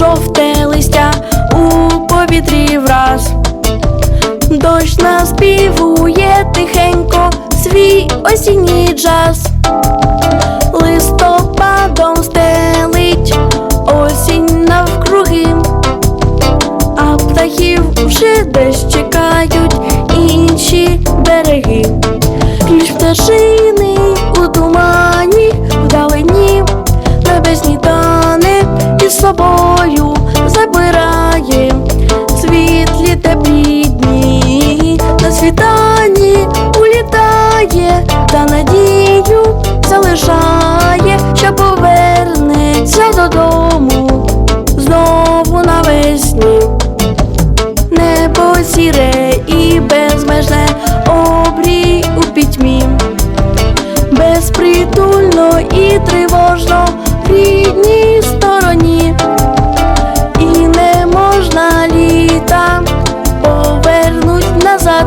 Жовте листя у повітрі враз. Дощ наспівує тихенько свій осінній джаз. Листопадом стелить осінь навкруги, а птахів вже десь чекають інші береги. Ключ пташини дає та надію залишає, що повернеться додому знову навесні, небо сіре і безмежне обрій у пітьмі, безпритульно і тривожно в рідній стороні, і не можна літа повернуть назад.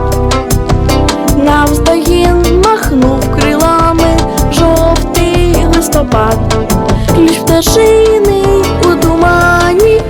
Нам стоїть махнув крилами жовтий листопад, Ключ пташиний у думані.